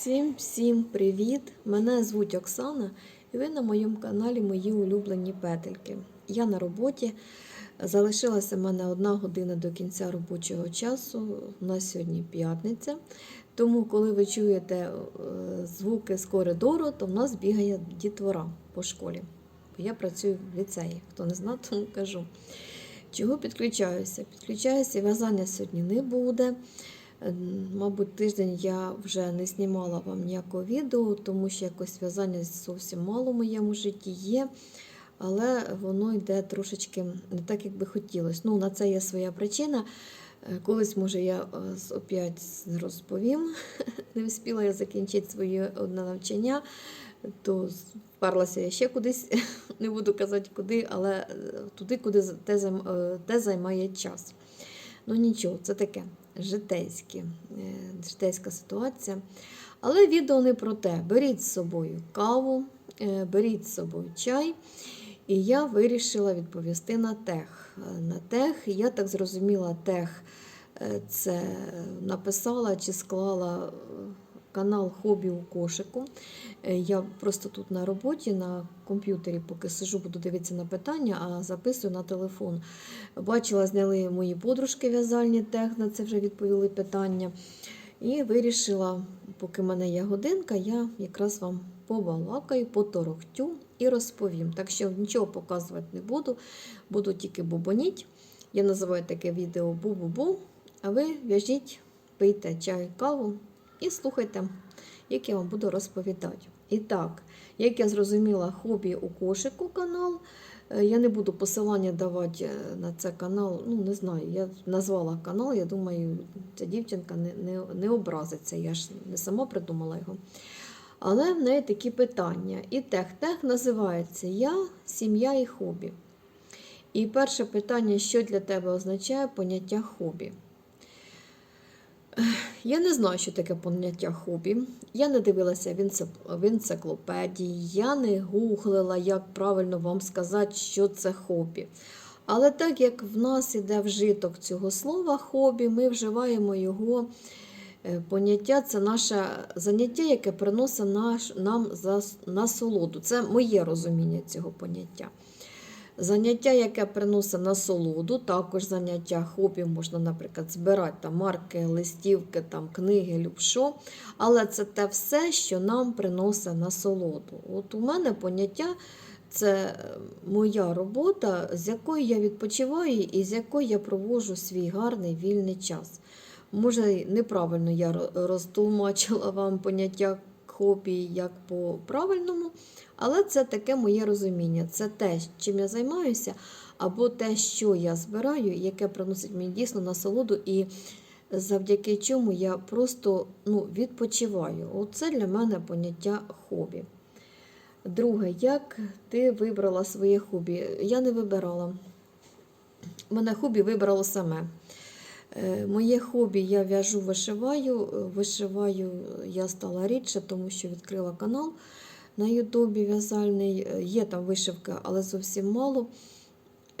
Всім всім привіт! Мене звуть Оксана, і ви на моєму каналі Мої улюблені петельки. Я на роботі. Залишилася в мене одна година до кінця робочого часу. У нас сьогодні п'ятниця. Тому, коли ви чуєте е, звуки з коридору, то в нас бігає дітвора по школі. Бо я працюю в ліцеї. Хто не знає, тому кажу. Чого підключаюся? Підключаюся, в'язання сьогодні не буде. Мабуть, тиждень я вже не знімала вам ніякого відео, тому що якось в'язання зовсім мало в моєму житті є, але воно йде трошечки не так, як би хотілося. Ну, на це є своя причина. Е, Колись, може, я е, опять розповім. Не встигла я закінчити своє одне навчання, то вперлася я ще кудись, не буду казати куди, але е, туди, куди те займає час. Ну нічого, це таке житейське, е, житейська ситуація. Але відео не про те. Беріть з собою каву, е, беріть з собою чай. І я вирішила відповісти на тех. Е, На тех, я так зрозуміла, тех це написала чи склала канал Хобі у кошику. Е, Я просто тут на роботі на комп'ютері, поки сижу, буду дивитися на питання, а записую на телефон. Бачила, зняли мої подружки в'язальні тех, на це вже відповіли питання. І вирішила, поки в мене є годинка, я якраз вам побалакаю, поторохтю і розповім. Так що нічого показувати не буду, буду тільки бубоніть. Я називаю таке відео бу-бу-бу. А ви в'яжіть, пийте чай, каву і слухайте, як я вам буду розповідати. І так, як я зрозуміла, хобі у кошику канал. Е, Я не буду посилання давати е, на цей канал. Ну, не знаю, я назвала канал, я думаю, ця дівчинка не, не, не образиться. Я ж не сама придумала його. Але в неї такі питання. І тех-тех називається Я, сім'я і хобі. І перше питання, що для тебе означає поняття хобі? Я не знаю, що таке поняття хобі. Я не дивилася в енциклопедії, я не гуглила, як правильно вам сказати, що це хобі. Але так як в нас іде вжиток цього слова хобі, ми вживаємо його е, поняття, це наше заняття, яке приносить наш, нам за, насолоду. Це моє розуміння цього поняття. Заняття, яке приносить насолоду, також заняття хобі, можна, наприклад, збирати там марки, листівки, там, книги, любшо. Але це те все, що нам приносить насолоду. От у мене поняття це е, моя робота, з якою я відпочиваю і з якою я проводжу свій гарний вільний час. Може, неправильно я ро- розтлумачила вам поняття хобі як по правильному, але це таке моє розуміння. Це те, чим я займаюся, або те, що я збираю, яке приносить мені дійсно насолоду, і завдяки чому я просто ну, відпочиваю. Оце для мене поняття хобі. Друге, як ти вибрала своє хобі? Я не вибирала. Мене хобі вибрало саме. Е, Моє хобі я в'яжу, вишиваю. Е, Вишиваю я стала рідше, тому що відкрила канал на Ютубі в'язальний. Е, Є там вишивка, але зовсім мало.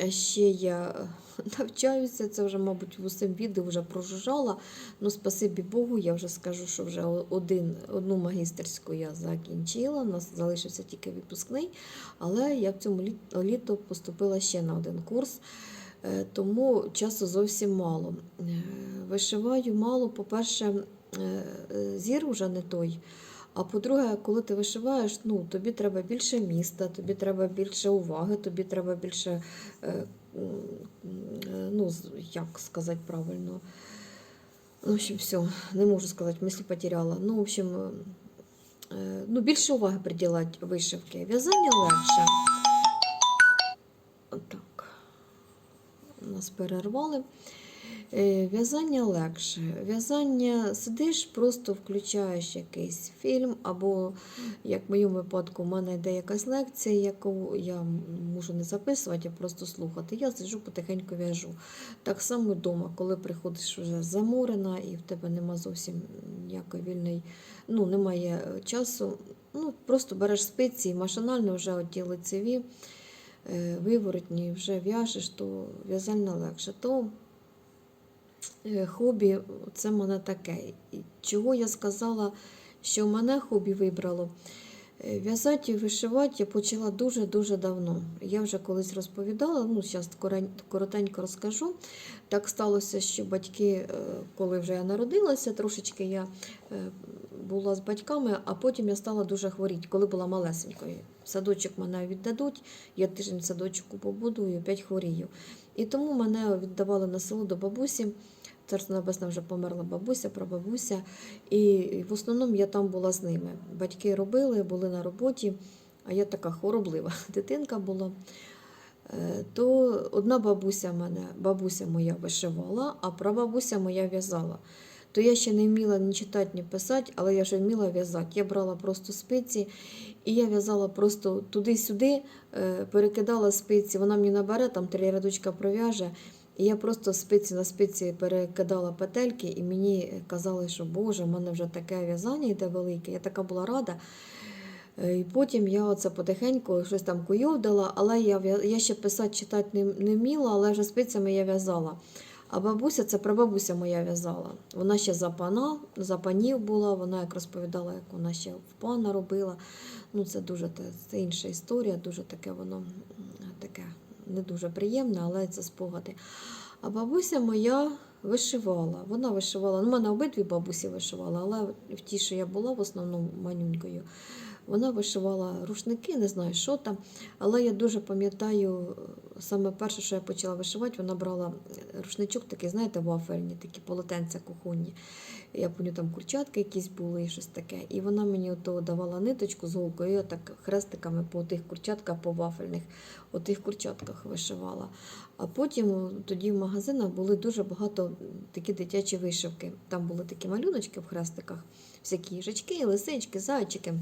Е, Ще я е, навчаюся, це вже, мабуть, в усім відео вже прожужжала. Ну, спасибі Богу, я вже скажу, що вже один, одну магістерську я закінчила. У нас залишився тільки випускний, але я в цьому літ- літо поступила ще на один курс. Е, Тому часу зовсім мало. Е, Вишиваю мало, по-перше, е, зір вже не той. А по-друге, коли ти вишиваєш, ну, тобі треба більше міста, тобі треба більше уваги, тобі треба більше, ну, як сказати правильно. В общем, все, не можу сказати, мислі потеряла. Ну, в общем, ну, більше уваги приділяти вишивки. В'язання легше. Отак. Нас перервали. Е, В'язання легше. В'язання сидиш, просто включаєш якийсь фільм, або, як в моєму випадку, у мене йде якась лекція, яку я можу не записувати, а просто слухати. Я сиджу потихеньку в'яжу. Так само вдома, коли приходиш вже заморена і в тебе нема зовсім ніякої вільної, ну, немає часу. Ну, просто береш спиці і машинально вже оті лицеві, виворотні вже в'яжеш, то в'язання легше. То Е, Хобі це мене таке. І Чого я сказала, що мене хобі вибрало. Е, В'язати і вишивати я почала дуже-дуже давно. Я вже колись розповідала, ну зараз коротенько розкажу. Так сталося, що батьки, е, коли вже я народилася, трошечки я е, була з батьками, а потім я стала дуже хворіти, коли була малесенькою. Садочок мене віддадуть, я тиждень садочку побуду і опять хворію. І тому мене віддавали на село до бабусі. Царство Небесне вже померла бабуся, прабабуся. І в основному я там була з ними. Батьки робили, були на роботі, а я така хвороблива дитинка була. Е, То одна бабуся мене, бабуся моя вишивала, а прабабуся моя в'язала. То я ще не вміла ні читати, ні писати, але я вже вміла в'язати. Я брала просто спиці, і я в'язала просто туди-сюди, е, перекидала спиці, вона мені набере, там три рядочка пров'яже. І я просто спиці на спиці перекидала петельки, і мені казали, що Боже, в мене вже таке в'язання йде велике. Я така була рада. Е, І потім я оце потихеньку щось там куйовдала, але я, я ще писати, читати не, не вміла, але вже спицями я в'язала. А бабуся, це прабабуся моя в'язала. Вона ще за пана, за панів була, вона як розповідала, як вона ще в пана робила. Ну, це дуже це інша історія, дуже таке воно таке не дуже приємне, але це спогади. А бабуся моя вишивала. Вона вишивала. Ну, в мене обидві бабусі вишивали, але в ті, що я була в основному манюнькою, вона вишивала рушники, не знаю, що там. Але я дуже пам'ятаю, е, саме перше, що я почала вишивати, вона брала е, рушничок такий, знаєте, вафельні, такі полотенця кухонні. Я пам'ятаю, там курчатки якісь були і щось таке. І вона мені ото давала ниточку з голкою, я так хрестиками по тих курчатках, по вафельних, у тих курчатках вишивала. А потім тоді в магазинах були дуже багато такі дитячі вишивки. Там були такі малюночки в хрестиках, всякі їжачки, лисички, зайчики.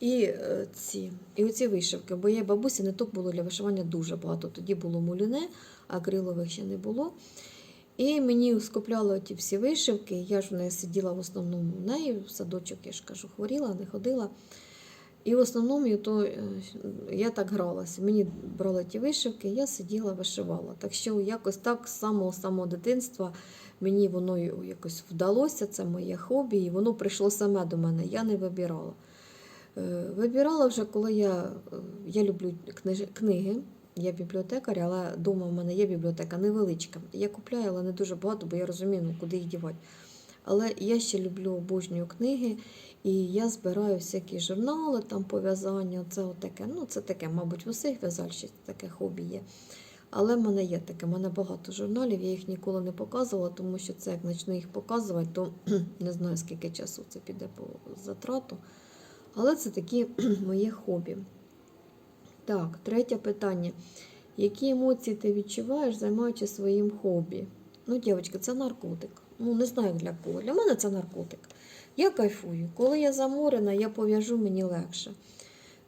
І е, ці, і оці вишивки, бо є бабусі ниток було для вишивання дуже багато. Тоді було мулюне, а акрилових ще не було. І мені скупляли ті всі вишивки. Я ж в неї сиділа в основному в неї, в садочок, я ж кажу, хворіла, не ходила. І в основному то, е, я так гралася. Мені брали ті вишивки, я сиділа, вишивала. Так що якось так з самого самого дитинства мені воно якось вдалося, це моє хобі, і воно прийшло саме до мене. Я не вибирала. Е, Вибирала вже, коли я, е, я люблю книги. Я бібліотекар, але вдома в мене є бібліотека невеличка. Я купляю, але не дуже багато, бо я розумію, ну, куди їх дівати. Але я ще люблю обожнюю книги, і я збираю всякі журнали, там пов'язання. Це таке. Ну, це таке, мабуть, в усіх в'язальщиць таке хобі є. Але в мене є таке, в мене багато журналів, я їх ніколи не показувала, тому що це як почну їх показувати, то не знаю, скільки часу це піде по затрату. Але це такі моє хобі. Так, третє питання. Які емоції ти відчуваєш, займаючись своїм хобі? Ну, дівчатки, це наркотик. Ну, не знаю для кого. Для мене це наркотик. Я кайфую. Коли я заморена, я пов'яжу, мені легше.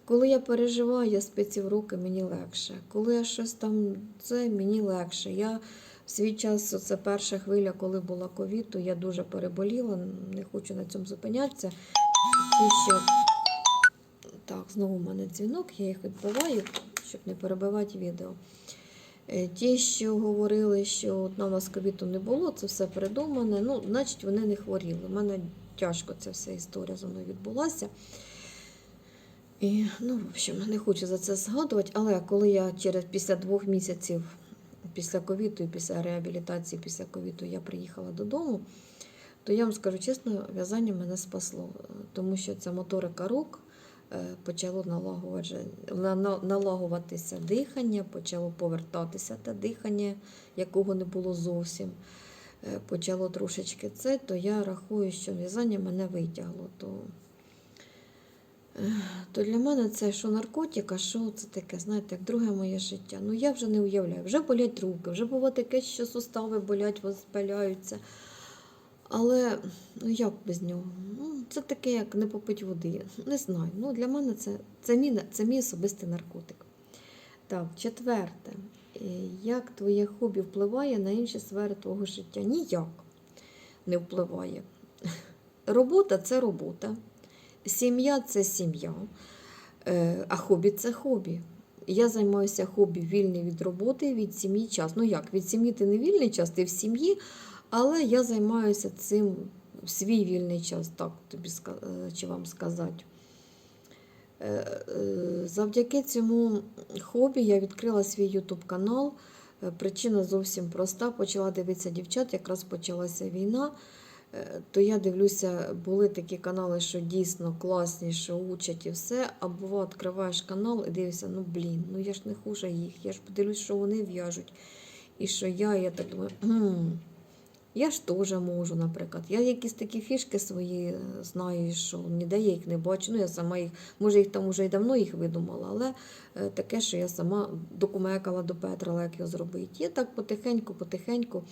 Коли я переживаю, я спиці в руки, мені легше. Коли я щось там, це мені легше. Я в свій час, це перша хвиля, коли була ковід, то я дуже переболіла, не хочу на цьому зупинятися. І що так, знову в мене дзвінок, я їх відбиваю, щоб не перебивати відео. Е, Ті, що говорили, що от на вас не було, це все придумане. Ну, значить, вони не хворіли. У мене тяжко ця вся історія зі мною відбулася. І, ну, в общем, не хочу за це згадувати, але коли я через після двох місяців після ковіту і після реабілітації після ковіту я приїхала додому, то я вам скажу чесно, в'язання мене спасло, е, тому що ця моторика рук почало на- на- налагуватися дихання, почало повертатися те дихання, якого не було зовсім. Е, Почало трошечки це, то я рахую, що в'язання мене витягло. То, е, то для мене це що наркотик, що це таке, знаєте, як друге моє життя. Ну я вже не уявляю, вже болять руки, вже буває таке, що сустави болять, воспаляються. Але ну як без нього? Ну, це таке, як не попить води. Не знаю. Ну, для мене це, це, мій, це мій особистий наркотик. Так, четверте. Е, Як твоє хобі впливає на інші сфери твого життя? Ніяк не впливає. Робота це робота, сім'я це сім'я, е, а хобі це хобі. Я займаюся хобі вільний від роботи, від сім'ї час. Ну як, від сім'ї ти не вільний час, ти в сім'ї, але я займаюся цим в свій вільний час, так тобі е, чи вам сказати. Е, е, Завдяки цьому хобі я відкрила свій YouTube канал. Причина зовсім проста. Почала дивитися дівчат, якраз почалася війна. То я дивлюся, були такі канали, що дійсно класні, що учать і все. А бува, відкриваєш канал і дивишся, ну блін, ну я ж не хуже їх. Я ж подивлюсь, що вони в'яжуть. І що я, я так думаю, «М, я ж теж можу, наприклад. Я якісь такі фішки свої е, знаю, що ніде я їх не бачу. Ну, я сама їх, може, їх там уже й давно їх видумала, але е, таке, що я сама докумекала до Петра, як його зробити. Я так потихеньку, потихеньку.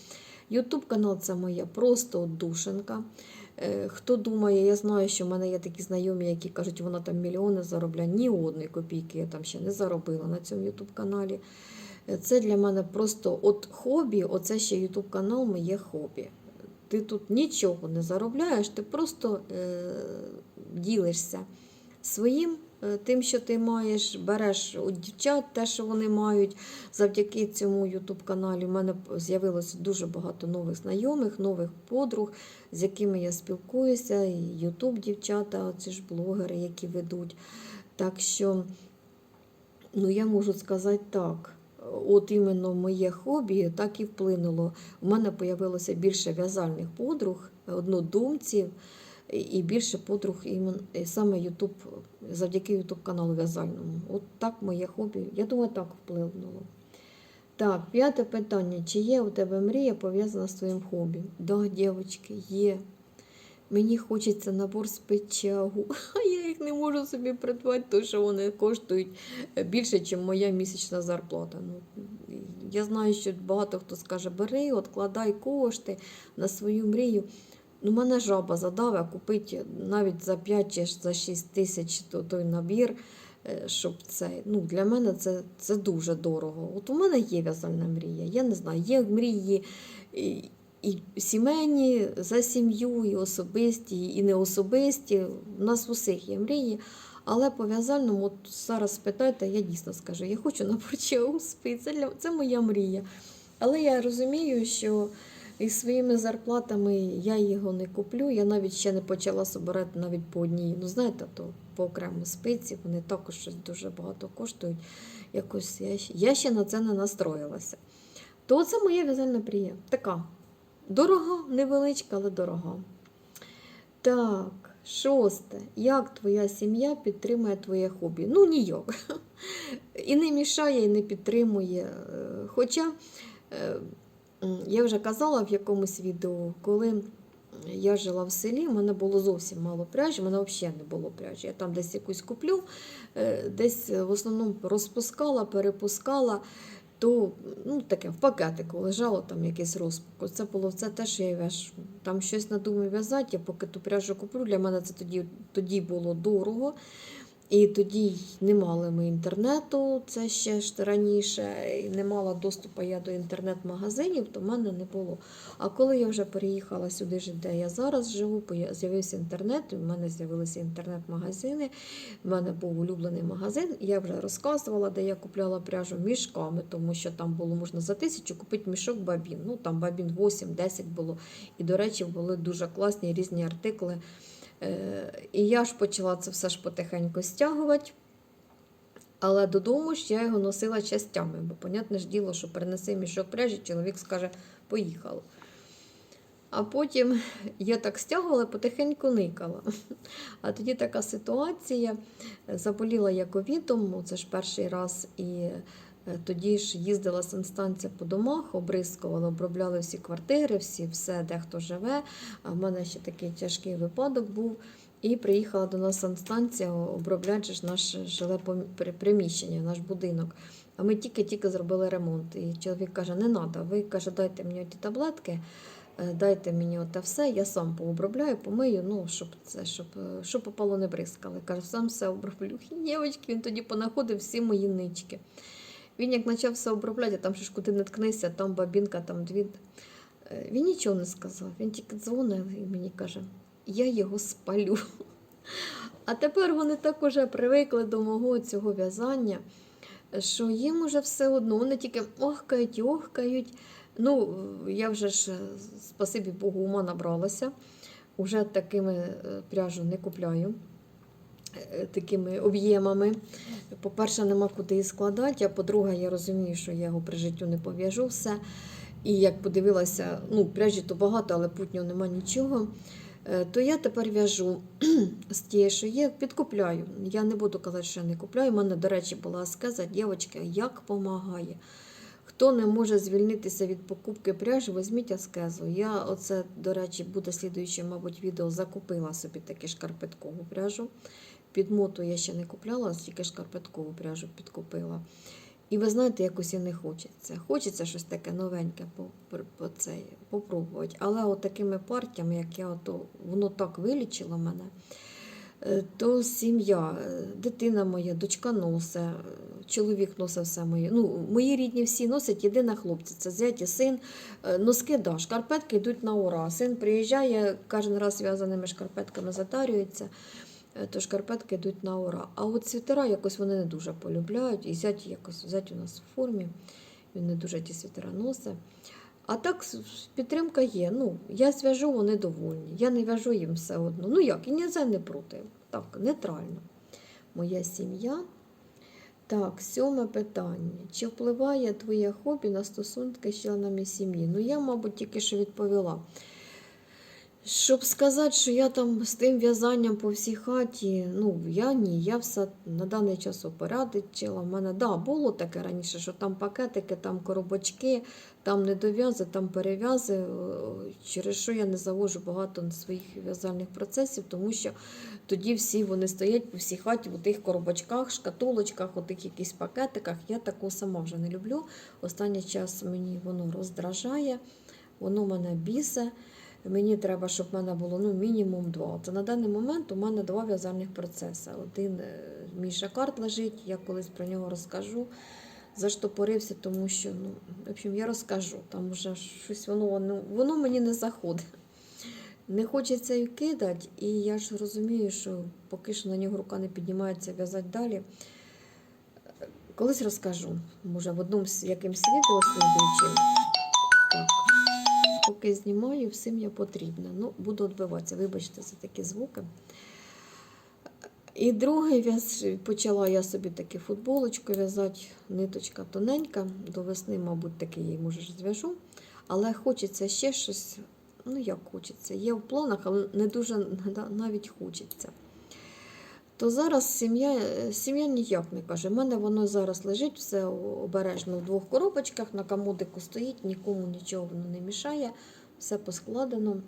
Ютуб канал це моя просто душенка. Е, Хто думає, я знаю, що в мене є такі знайомі, які кажуть, вона там мільйони заробляє. Ні одної копійки я там ще не заробила на цьому Ютуб каналі. Це для мене просто от хобі, оце ще Ютуб канал моє хобі. Ти тут нічого не заробляєш, ти просто е, ділишся своїм, е, тим, що ти маєш, береш у дівчат те, що вони мають. Завдяки цьому Ютуб каналі в мене з'явилося дуже багато нових знайомих, нових подруг, з якими я спілкуюся, Ютуб дівчата, ці ж блогери, які ведуть. Так що, ну я можу сказати так. От іменно моє хобі так і вплинуло. У мене з'явилося більше в'язальних подруг, однодумців і більше подруг імен, і саме YouTube, завдяки YouTube каналу в'язальному. От так моє хобі. Я думаю, так вплинуло. Так, п'яте питання. Чи є у тебе мрія пов'язана з твоїм хобі? Да, дівчатки, є. Мені хочеться набор з печагу, а я їх не можу собі придбати, тому що вони коштують більше, ніж моя місячна зарплата. Ну, я знаю, що багато хто скаже, бери, откладай кошти на свою мрію. Ну, мене жаба задаве купити навіть за 5 чи за 6 тисяч то- той набір, е, щоб це. Ну, для мене це, це дуже дорого. От у мене є в'язальна мрія. Я не знаю, є мрії і, сімейні за сім'ю, і особисті, і неособисті. У нас в усіх є мрії. Але по в'язальному, зараз спитайте, я дійсно скажу, я хочу на борчеву спи. Це, для, це моя мрія. Але я розумію, що із своїми зарплатами я його не куплю. Я навіть ще не почала собирати навіть по одній. Ну, знаєте, то по окремо спиці, вони також щось дуже багато коштують. Якось я, ще- я ще на це не настроїлася. То це моя в'язальна мрія. Така дорога, невеличка, але дорога. Так, шосте. Як твоя сім'я підтримує твоє хобі? Ну, ніяк. І не мішає, і не підтримує. Е, Хоча е, я вже казала в якомусь відео, коли я жила в селі, в мене було зовсім мало пряжі, в мене взагалі не було пряжі. Я там десь якусь куплю, е, десь в основному розпускала, перепускала. То ну, таке в пакетику лежало там якийсь розпук. Це було це те, що я в'яжу. Там щось надумаю в'язати, я поки ту пряжу куплю. Для мене це тоді, тоді було дорого. І тоді не мали ми інтернету, це ще ж раніше, і не мала доступу я до інтернет-магазинів, то в мене не було. А коли я вже переїхала сюди, де я зараз живу, з'явився інтернет, і в мене з'явилися інтернет-магазини. В мене був улюблений магазин. Я вже розказувала, де я купляла пряжу мішками, тому що там було можна за тисячу купити мішок бабін. Ну там бабін 8-10 було. І, до речі, були дуже класні різні артикли. Е, І я ж почала це все ж потихеньку стягувати. Але додому ж я його носила частями, бо, понятне ж діло, що перенеси мішок пряжі, чоловік скаже, поїхала. А потім я так стягувала, потихеньку никала. А тоді така ситуація. Заболіла я ковідом, це ж перший раз, і тоді ж їздила санстанція по домах, обрискувала, обробляли всі квартири, всі, все, де хто живе. А в мене ще такий тяжкий випадок був. І приїхала до нас санстанція обробляти ж наше жиле приміщення, наш будинок. А ми тільки-тільки зробили ремонт. І чоловік каже: не треба, ви каже, дайте мені ті таблетки, е, дайте мені оте все, я сам пообробляю, помию, ну, щоб це, щоб, е, щоб попало не бризкали. Каже, сам все оброблю. Дівочки, він тоді понаходив всі мої нички. Він як почав все обробляти, там ще ж куди не ткнися, там бабінка, там дві. Е, Він нічого не сказав. Він тільки дзвонив і мені каже, я його спалю. А тепер вони так уже привикли до мого цього в'язання, що їм уже все одно, вони тільки охкають, охкають. Ну, я вже ж, спасибі Богу, ума набралася. Уже такими е, пряжу не купляю. Е, Такими об'ємами. По-перше, нема куди складати, а по-друге, я розумію, що я його при життю не пов'яжу все. І як подивилася, ну, пряжі то багато, але путнього нема нічого. Е, То я тепер в'яжу з тієї, що є, підкупляю. Я не буду казати, що я не купляю. У мене, до речі, була аскеза, дівчатка, як допомагає. Хто не може звільнитися від покупки пряжі, візьміть аскезу. Я оце, до речі, буде слідуюче, мабуть, відео закупила собі таку шкарпеткову пряжу. Під моту я ще не купляла, тільки шкарпеткову пряжу підкупила. І ви знаєте, якось і не хочеться. Хочеться щось таке новеньке по, по, цей, попробувати. Але от такими партіями, як я, ото, воно так вилічило мене, е, то сім'я, е, дитина моя, дочка носить, е, чоловік носить все моє. Ну, мої рідні всі носять, єдина хлопці, це зять і син. Е, Носки, да, шкарпетки йдуть на ура. Син приїжджає, кожен раз зв'язаними шкарпетками затарюється то шкарпетки йдуть на ура. А от світера якось вони не дуже полюбляють. І зять якось зять у нас в формі, він не дуже ті світера носить. А так підтримка є. Ну, я зв'яжу, вони довольні. Я не в'яжу їм все одно. Ну як, і ні за не проти. Так, нейтрально. Моя сім'я. Так, сьоме питання. Чи впливає твоє хобі на стосунки з членами сім'ї? Ну, я, мабуть, тільки що відповіла. Щоб сказати, що я там з тим в'язанням по всій хаті, ну я ні, я все на даний час опорядичила. У мене да, було таке раніше, що там пакетики, там коробочки, там недов'язи, там перев'язи, е, через що я не завожу багато своїх в'язальних процесів, тому що тоді всі вони стоять по всій хаті в тих коробочках, шкатулочках, у тих якісь пакетиках. Я такого сама вже не люблю. Останній час мені воно роздражає, воно мене бісе. Мені треба, щоб в мене було ну, мінімум два. Це на даний момент у мене два в'язальних процеси. Один е, мій шакарт лежить, я колись про нього розкажу. Заштопорився, тому що, ну, в общем, я розкажу. Там вже щось воно, воно, воно мені не заходить. Не хочеться і кидати, і я ж розумію, що поки що на нього рука не піднімається в'язати далі. Колись розкажу, може, в одному з якимсь відео слідуючим. Поки знімаю, всім я потрібна. Ну, буду відбиватися, вибачте за такі звуки. І другий в'яз почала я собі таку футболочку в'язати, ниточка тоненька. До весни, мабуть, таки її може зв'яжу. Але хочеться ще щось. Ну, як хочеться. Є в планах, але не дуже навіть хочеться. То зараз сім'я сім'я ніяк не каже. У мене воно зараз лежить все обережно в двох коробочках, на комодику стоїть, нікому нічого воно не мішає, все поскладено.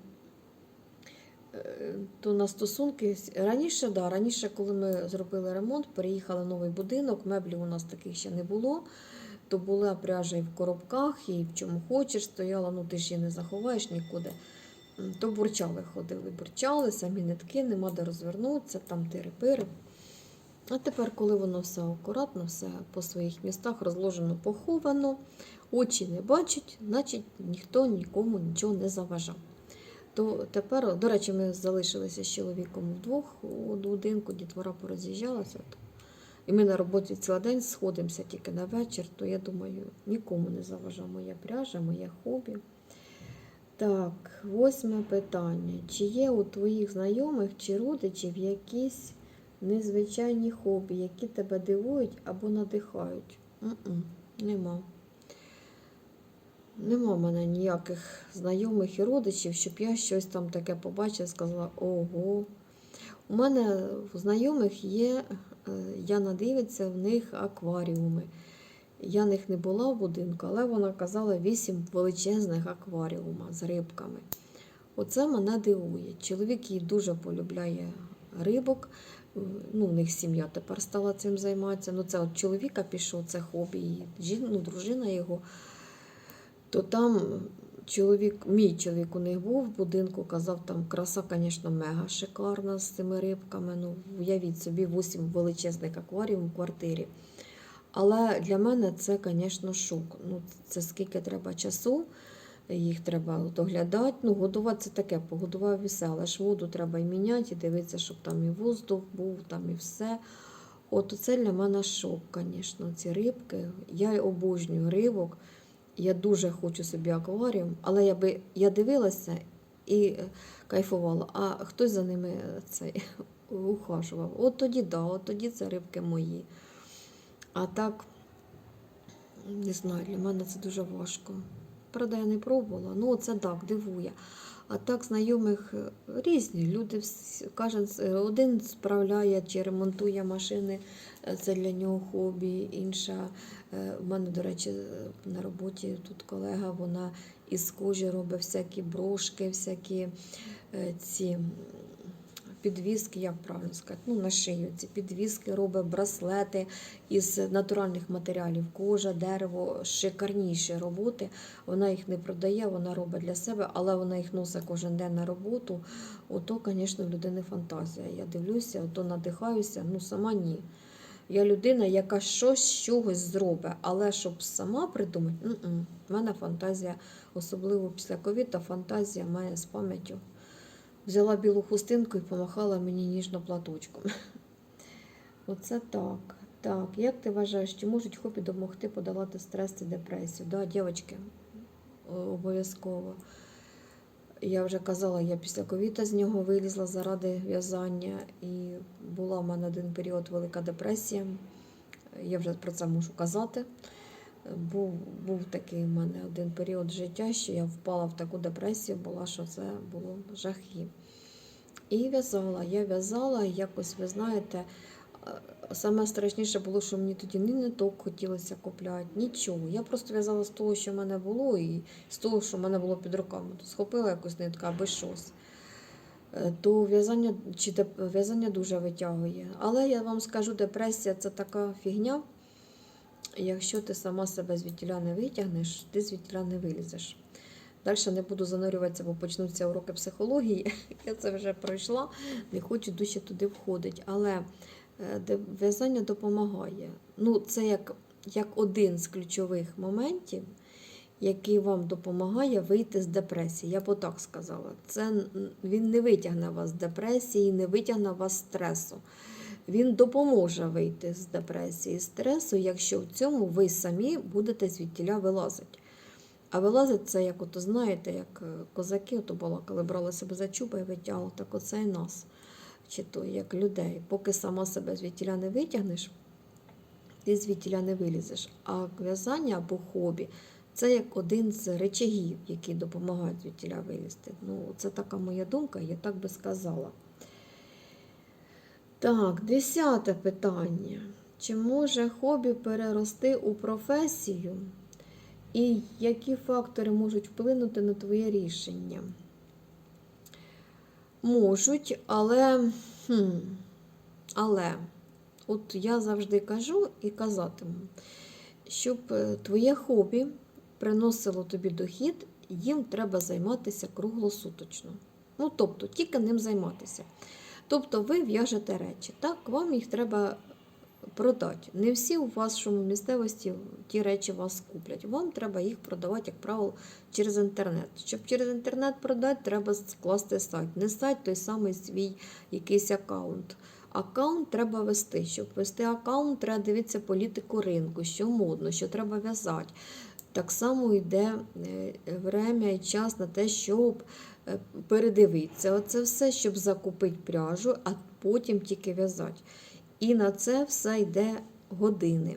Е, То на стосунки раніше, да, раніше, коли ми зробили ремонт, переїхали в новий будинок, меблів у нас таких ще не було. То була пряжа і в коробках, і в чому хочеш, стояла, ну ти ж її не заховаєш нікуди. То бурчали, ходили, бурчали, самі нитки, нема де розвернутися, там тири-пири. А тепер, коли воно все акуратно, все по своїх містах розложено, поховано, очі не бачать, значить ніхто нікому нічого не заважав. То тепер, до речі, ми залишилися з чоловіком вдвох у будинку, дітвора пороз'їжджалася. І ми на роботі цілий день сходимося тільки на вечір, то я думаю, нікому не заважає моя пряжа, моє хобі. Так, восьме питання. Чи є у твоїх знайомих чи родичів якісь незвичайні хобі, які тебе дивують або надихають? М-м, нема. Нема в мене ніяких знайомих і родичів, щоб я щось там таке побачила сказала, ого. У мене в знайомих є, е, Яна дивиться, в них акваріуми. Я в них не була в будинку, але вона казала вісім величезних акваріума з рибками. Оце мене дивує. Чоловік її дуже полюбляє рибок. Ну, в них сім'я тепер стала цим займатися. Ну, це от чоловіка пішов, це хобі, жін- ну, дружина його. То там чоловік, мій чоловік у них був в будинку, казав, там краса, звісно, мега шикарна з цими рибками. Ну, уявіть собі, вісім величезних акваріум в квартирі. Але для мене це, звісно, шок. Ну, це скільки треба часу, їх треба доглядати. Ну, годувати це таке, погодував і все, але ж воду треба і міняти, і дивитися, щоб там і воздух був, там і все. От це для мене шок, звісно, ці рибки. Я обожнюю рибок. Я дуже хочу собі акваріум, але я би я дивилася і е, кайфувала, а хтось за ними е, цей ухажував. От тоді да, от тоді це рибки мої. А так, не знаю, для мене це дуже важко. Правда, я не пробувала. Ну, це так, дивує. А так, знайомих е, різні. Люди кожен е, один справляє чи ремонтує машини, е, це для нього хобі. Інша в мене, до речі, на роботі тут колега, вона із кожі робить всякі брошки, всякі ці підвіски, як правильно сказати, ну, на шию ці підвіски робить, браслети із натуральних матеріалів, кожа, дерево, шикарніші роботи. Вона їх не продає, вона робить для себе, але вона їх носить кожен день на роботу. Ото, звісно, в людини фантазія. Я дивлюся, ото надихаюся, ну сама ні. Я людина, яка щось чогось зробить, але щоб сама придумати, м-м. в мене фантазія, особливо після ковіда, фантазія має з пам'яттю. Взяла білу хустинку і помахала мені ніжно платочком. Оце так. Так, як ти вважаєш, чи можуть хобі допомогти подолати стрес і депресію? Да, дівчатки, обов'язково. Я вже казала, я після ковіда з нього вилізла заради в'язання, і була в мене один період велика депресія. Я вже про це можу казати. Був, був такий в мене один період життя, що я впала в таку депресію, була, що це було жахи. І в'язала. Я в'язала, якось, ви знаєте, е, саме страшніше було, що мені тоді ні ниток хотілося купляти, нічого. Я просто в'язала з того, що в мене було, і з того, що в мене було під руками. То схопила якусь нитку аби щось. Е, То в'язання чи в'язання дуже витягує. Але я вам скажу, депресія це така фігня. Якщо ти сама себе звідтіля не витягнеш, ти звідтіля не вилізеш. Далі не буду занурюватися, бо почнуться уроки психології. Я це вже пройшла, не хочу дужче туди входити. Але е, в'язання допомагає. Ну, це як, як один з ключових моментів, який вам допомагає вийти з депресії. Я б отак сказала. Це він не витягне вас з депресії, не витягне вас з стресу. Він допоможе вийти з депресії, стресу, якщо в цьому ви самі будете звідтіля вилазити. А вилазить це, як ото знаєте, як е, козаки ото балакали, брали себе за чуба і витягли, так оце і нас, чи то як людей. Поки сама себе звідтіля не витягнеш, ти звідтіля не вилізеш. А в'язання або хобі це як один з речагів, які допомагають звідтіля вилізти. Ну, це така моя думка, я так би сказала. Так, десяте питання. Чи може хобі перерости у професію? І які фактори можуть вплинути на твоє рішення? Можуть, але, хм, але, от я завжди кажу і казатиму, щоб е, твоє хобі приносило тобі дохід, їм треба займатися круглосуточно. Ну, тобто, тільки ним займатися. Тобто ви в'яжете речі, так, вам їх треба продати. Не всі у вашому місцевості ті речі вас куплять. Вам треба їх продавати, як правило, через інтернет. Щоб через інтернет продати, треба скласти сайт. Не сайт, той самий свій якийсь аккаунт. Аккаунт треба вести. Щоб вести аккаунт, треба дивитися політику ринку, що модно, що треба в'язати. Так само йде е, время і час на те, щоб передивитися. Оце все, щоб закупити пряжу, а потім тільки в'язати. І на це все йде години.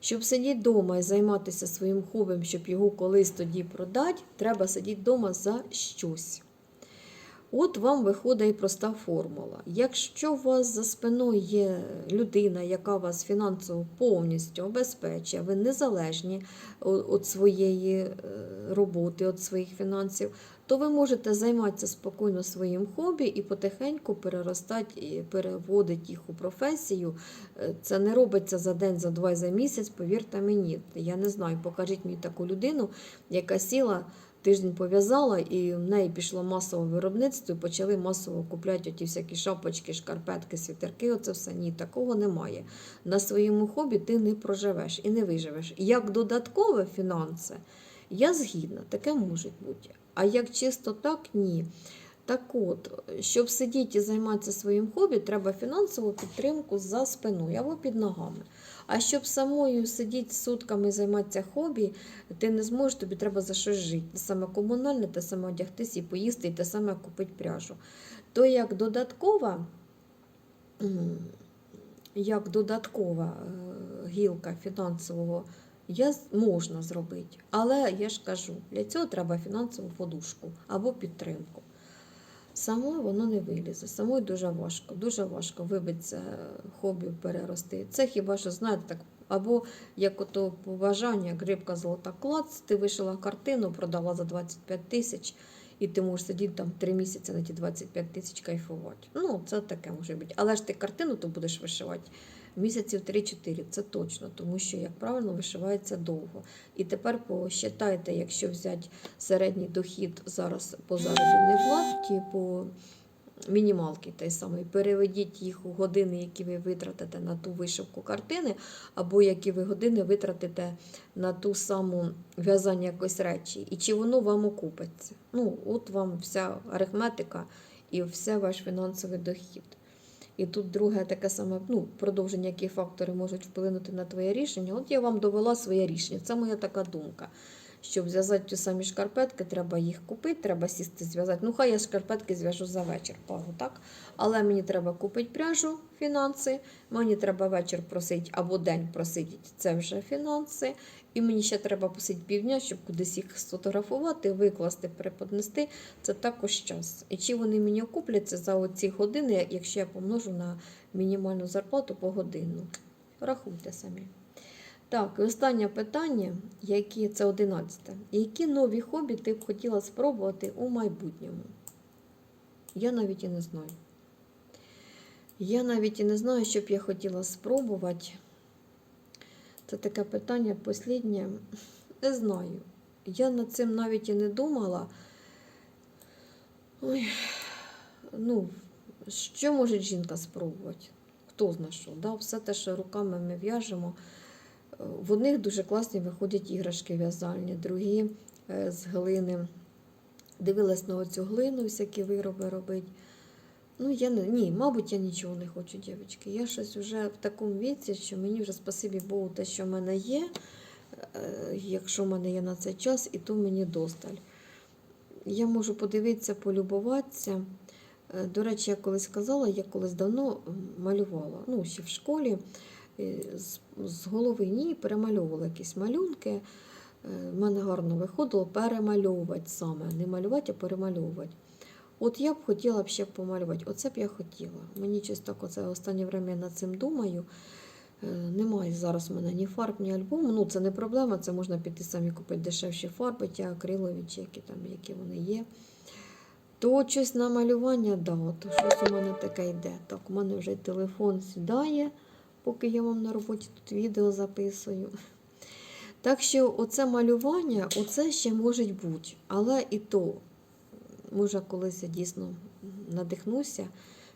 Щоб сидіти вдома і займатися своїм хобі, щоб його колись тоді продати, треба сидіти вдома за щось. От вам виходить і проста формула. Якщо у вас за спиною є людина, яка вас фінансово повністю обезпечує, ви незалежні від своєї е, роботи, від своїх фінансів, то ви можете займатися спокійно своїм хобі і потихеньку переростати переводити їх у професію. Е, Це не робиться за день, за два, за місяць, повірте мені. Я не знаю, покажіть мені таку людину, яка сіла тиждень пов'язала, і в неї пішло масове виробництво, і почали масово купляти ті всякі шапочки, шкарпетки, світерки. Оце все ні, такого немає. На своєму хобі ти не проживеш і не виживеш. Як додаткове фінанси, я згідна, таке може бути. А як чисто так, ні. Так от, щоб сидіти і займатися своїм хобі, треба фінансову підтримку за спиною або під ногами. А щоб самою сидіти сутками і займатися хобі, ти не зможеш, тобі треба за щось жити. Саме комунальне, те саме одягтися і поїсти, і те саме купити пряжу. То як додаткова, як додаткова е, гілка фінансового я, можна зробити. Але я ж кажу, для цього треба фінансову подушку або підтримку. Самою воно не вилізе, самою дуже важко, дуже важко вибити це хобі перерости. Це хіба що, знаєте, так, або як ото побажання, грибка золота клац, ти вишила картину, продала за 25 тисяч, і ти можеш сидіти там 3 місяці на ті 25 тисяч кайфувати. Ну, це таке може бути. Але ж ти картину то будеш вишивати місяців 3-4, це точно, тому що, як правильно, вишивається довго. І тепер посчитайте, якщо взяти середній дохід зараз по заробітній платі, по мінімалки той самий, переведіть їх у години, які ви витратите на ту вишивку картини, або які ви години витратите на ту саму в'язання якоїсь речі, і чи воно вам окупиться. Ну, от вам вся арифметика і все ваш фінансовий дохід. І тут друге таке саме ну, продовження, які фактори можуть вплинути на твоє рішення. От я вам довела своє рішення. Це моя така думка. Щоб зв'язати ті самі шкарпетки, треба їх купити, треба сісти, зв'язати. Ну, хай я шкарпетки зв'яжу за вечір, пару, так? Але мені треба купити пряжу, фінанси, мені треба вечір просити або день просидіти, це вже фінанси. І мені ще треба посидіти півдня, щоб кудись їх сфотографувати, викласти, преподнести. Це також час. І чи вони мені окупляться за оці години, якщо я помножу на мінімальну зарплату по годину? Рахуйте самі. Так, і останнє питання, які це 11. Які нові хобі ти б хотіла спробувати у майбутньому? Я навіть і не знаю. Я навіть і не знаю, що б я хотіла спробувати. Це таке питання посліднє. Не знаю. Я над цим навіть і не думала. Ой, ну, що може жінка спробувати? Хто зна що? Да? Все те, що руками ми в'яжемо. В одних дуже класні виходять іграшки в'язальні, другі е, з глини. Дивилась на оцю глину, всякі вироби робить. Ну, я не, ні, мабуть, я нічого не хочу, дівчатки. Я щось вже в такому віці, що мені вже спасибі Богу, те, що в мене є, е, якщо в мене є на цей час, і то мені досталь. Я можу подивитися, полюбуватися. Е, До речі, я колись казала, я колись давно малювала, ну, ще в школі, з, з голови ні, перемальовувала якісь малюнки. Е, В мене гарно виходило перемальовувати саме. Не малювати, а перемальовувати. От я б хотіла б ще помалювати. Оце б я хотіла. Мені щось так оце останнє время над цим думаю. Е, Немає зараз в мене ні фарб, ні альбому. Ну, це не проблема, це можна піти самі купити дешевші фарби, ті акрилові, чи які там, які вони є. То щось на малювання, да, от щось у мене таке йде. Так, у мене вже телефон сідає, поки я вам на роботі тут відео записую. Так що оце малювання, оце ще може бути. Але і то, може, колись я дійсно надихнуся,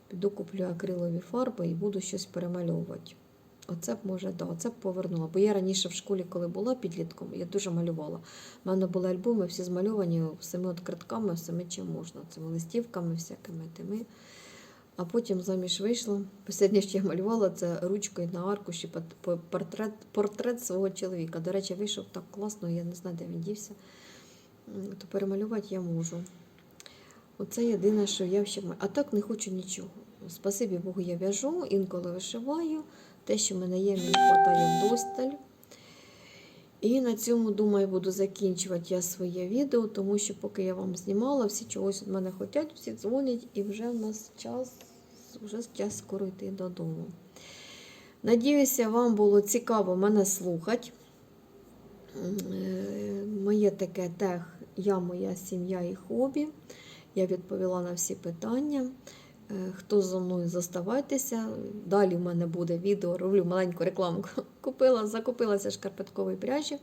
піду куплю акрилові фарби і буду щось перемальовувати. Оце б може, да, оце б повернула. Бо я раніше в школі, коли була підлітком, я дуже малювала. У мене були альбоми всі змальовані всіми откритками, всіми чим можна. Цими листівками, всякими тими. А потім заміж вийшла. Останнє, що я малювала, це ручкою на аркуші портрет, портрет свого чоловіка. До речі, вийшов так класно, я не знаю, де він дівся. То перемалювати я можу. Оце єдине, що я ще маю. А так не хочу нічого. Спасибі Богу, я в'яжу, інколи вишиваю. Те, що в мене є, мені вистачає вдосталь. І на цьому, думаю, буду закінчувати я своє відео, тому що поки я вам знімала, всі чогось від мене хочуть, всі дзвонять, і вже в нас час, вже час скоро йти додому. Надіюся, вам було цікаво мене слухати. Е, Моє таке тех, я, моя сім'я і хобі. Я відповіла на всі питання. Е, Хто зо мною заставайтеся. Далі в мене буде відео, роблю маленьку рекламку. Купила, закупилася шкарпеткової пряжі.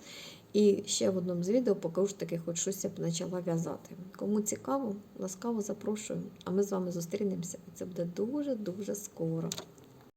І ще в одному з відео покажу таки, хоч щось я б почала в'язати. Кому цікаво, ласкаво запрошую. А ми з вами зустрінемося. Це буде дуже-дуже скоро.